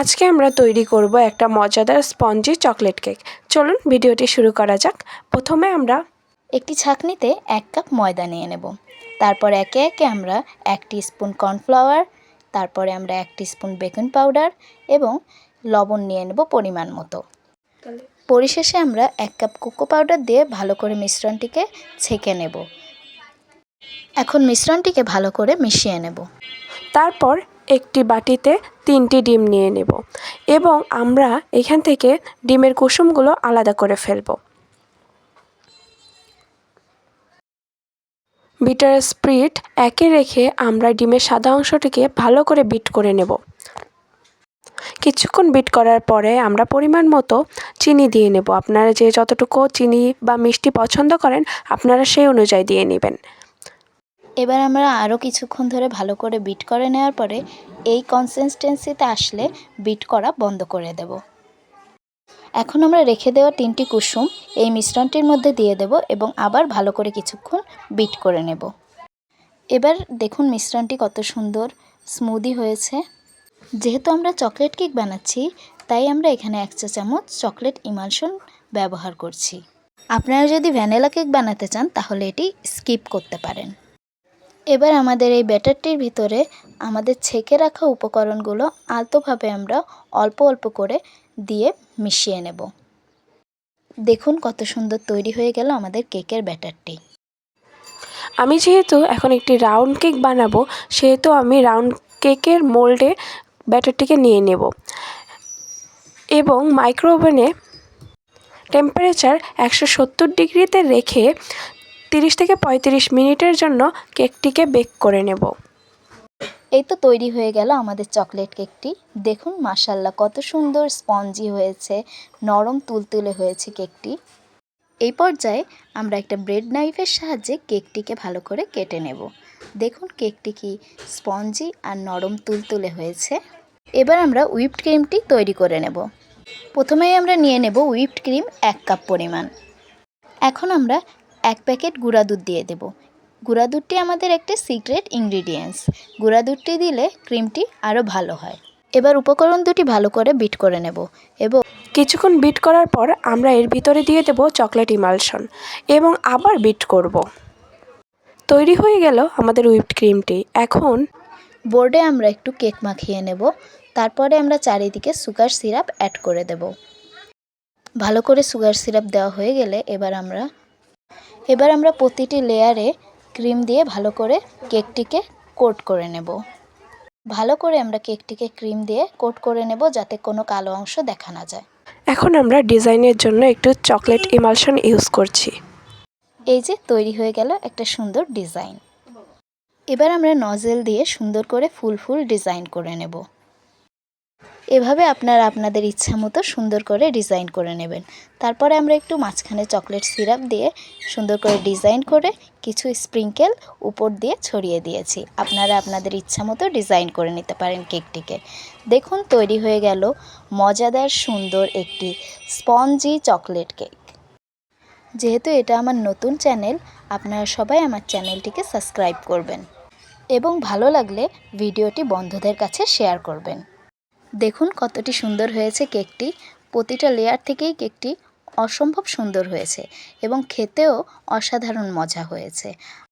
আজকে আমরা তৈরি করব একটা মজাদার স্পঞ্জি চকলেট কেক। চলুন ভিডিওটি শুরু করা যাক। প্রথমে আমরা একটি ছাঁকনিতে এক কাপ ময়দা নিয়ে নেব। তারপর একে একে আমরা এক স্পুন কর্নফ্লাওয়ার তারপরে আমরা এক স্পুন বেকিং পাউডার এবং লবণ নিয়ে নেব পরিমাণ মতো। পরিশেষে আমরা এক কাপ কোকো পাউডার দিয়ে ভালো করে মিশ্রণটিকে ছেঁকে নেব। এখন মিশ্রণটিকে ভালো করে মিশিয়ে নেব। তারপর একটি বাটিতে তিনটি ডিম নিয়ে নেব এবং আমরা এখান থেকে ডিমের কুসুমগুলো আলাদা করে ফেলব। বিটার স্প্রিট একে রেখে আমরা ডিমের সাদা অংশটিকে ভালো করে বিট করে নেব। কিছুক্ষণ বিট করার পরে আমরা পরিমাণ মতো চিনি দিয়ে নেব। আপনারা যে যতটুকু চিনি বা মিষ্টি পছন্দ করেন, আপনারা সেই অনুযায়ী দিয়ে নেবেন। এবার আমরা আরও কিছুক্ষণ ধরে ভালো করে বিট করে নেওয়ার পরে এই কনসিস্টেন্সিতে আসলে বিট করা বন্ধ করে দেব। এখন আমরা রেখে দেওয়া তিনটি কুসুম এই মিশ্রণটির মধ্যে দিয়ে দেব এবং আবার ভালো করে কিছুক্ষণ বিট করে নেব। এবার দেখুন মিশ্রণটি কত সুন্দর স্মুদি হয়েছে। যেহেতু আমরা চকলেট কেক বানাচ্ছি, তাই আমরা এখানে এক চা চামচ চকলেট ইমালশন ব্যবহার করছি। আপনারা যদি ভ্যানিলা কেক বানাতে চান, তাহলে এটি স্কিপ করতে পারেন। এবার আমাদের এই ব্যাটারটির ভিতরে আমাদের ছেঁকে রাখা উপকরণগুলো আলতোভাবে আমরা অল্প অল্প করে দিয়ে মিশিয়ে নেব। দেখুন কত সুন্দর তৈরি হয়ে গেল আমাদের কেকের ব্যাটারটি। আমি যেহেতু এখন একটি রাউন্ড কেক বানাবো, সেহেতু আমি রাউন্ড কেকের মোল্ডে ব্যাটারটিকে নিয়ে নেব। এবং মাইক্রো ওভেনে টেম্পারেচার একশো সত্তর ডিগ্রিতে রেখে তিরিশ থেকে পঁয়ত্রিশ মিনিটের জন্য কেকটিকে বেক করে নেব। এই তো তৈরি হয়ে গেল আমাদের চকলেট কেকটি। দেখুন মাসাল্লাহ কত সুন্দর স্পঞ্জি হয়েছে, নরম তুলতুলে হয়েছে কেকটি। এই পর্যায়ে আমরা একটা ব্রেড নাইফের সাহায্যে কেকটিকে ভালো করে কেটে নেব। দেখুন কেকটি কি স্পঞ্জি আর নরম তুলতুলে হয়েছে। এবার আমরা হুইপড ক্রিমটি তৈরি করে নেব। প্রথমেই আমরা নিয়ে নেব হুইপড ক্রিম এক কাপ পরিমাণ। এখন আমরা এক প্যাকেট গুঁড়া দুধ দিয়ে দেব। গুঁড়া দুধটি আমাদের একটি সিক্রেট ইনগ্রিডিয়েন্টস। গুঁড়া দুধটি দিলে ক্রিমটি আরও ভালো হয়। এবার উপকরণ দুটি ভালো করে বিট করে নেব এবং কিছুক্ষণ বিট করার পর আমরা এর ভিতরে দিয়ে দেব চকলেট ইমালশন এবং আবার বিট করব। তৈরি হয়ে গেল আমাদের হুইপড ক্রিমটি। এখন বোর্ডে আমরা একটু কেক মাখিয়ে নেব। তারপরে আমরা চারিদিকে সুগার সিরাপ অ্যাড করে দেব। ভালো করে সুগার সিরাপ দেওয়া হয়ে গেলে এবার আমরা এবার আমরা প্রতিটি লেয়ারে ক্রিম দিয়ে ভালো করে কেকটিকে কোট করে নেব। ভালো করে আমরা কেকটিকে ক্রিম দিয়ে কোট করে নেব যাতে কোনো কালো অংশ দেখা না যায়। এখন আমরা ডিজাইনের জন্য একটু চকলেট ইমালশন ইউজ করছি। এই যে তৈরি হয়ে গেল একটা সুন্দর ডিজাইন এবার আমরা নজেল দিয়ে সুন্দর করে ফুল ফুল ডিজাইন করে নেব। এভাবে আপনারা আপনাদের ইচ্ছা মতো সুন্দর করে ডিজাইন করে নেবেন। তারপরে আমরা একটু মাঝখানে চকলেট সিরাপ দিয়ে সুন্দর করে ডিজাইন করে কিছু স্প্রিঙ্কেল উপর দিয়ে ছড়িয়ে দিয়েছি। আপনারা আপনাদের ইচ্ছা মতো ডিজাইন করে নিতে পারেন কেকটিকে। দেখুন, তৈরি হয়ে গেল মজাদার সুন্দর একটি স্পঞ্জি চকলেট কেক। যেহেতু এটা আমার নতুন চ্যানেল, আপনারা সবাই আমার চ্যানেলটিকে সাবস্ক্রাইব করবেন এবং ভালো লাগলে ভিডিওটি বন্ধুদের কাছে শেয়ার করবেন। দেখুন কতটি সুন্দর হয়েছে কেকটি। প্রতিটা লেয়ার থেকেই কেকটি অসম্ভব সুন্দর হয়েছে এবং খেতেও অসাধারণ মজা হয়েছে।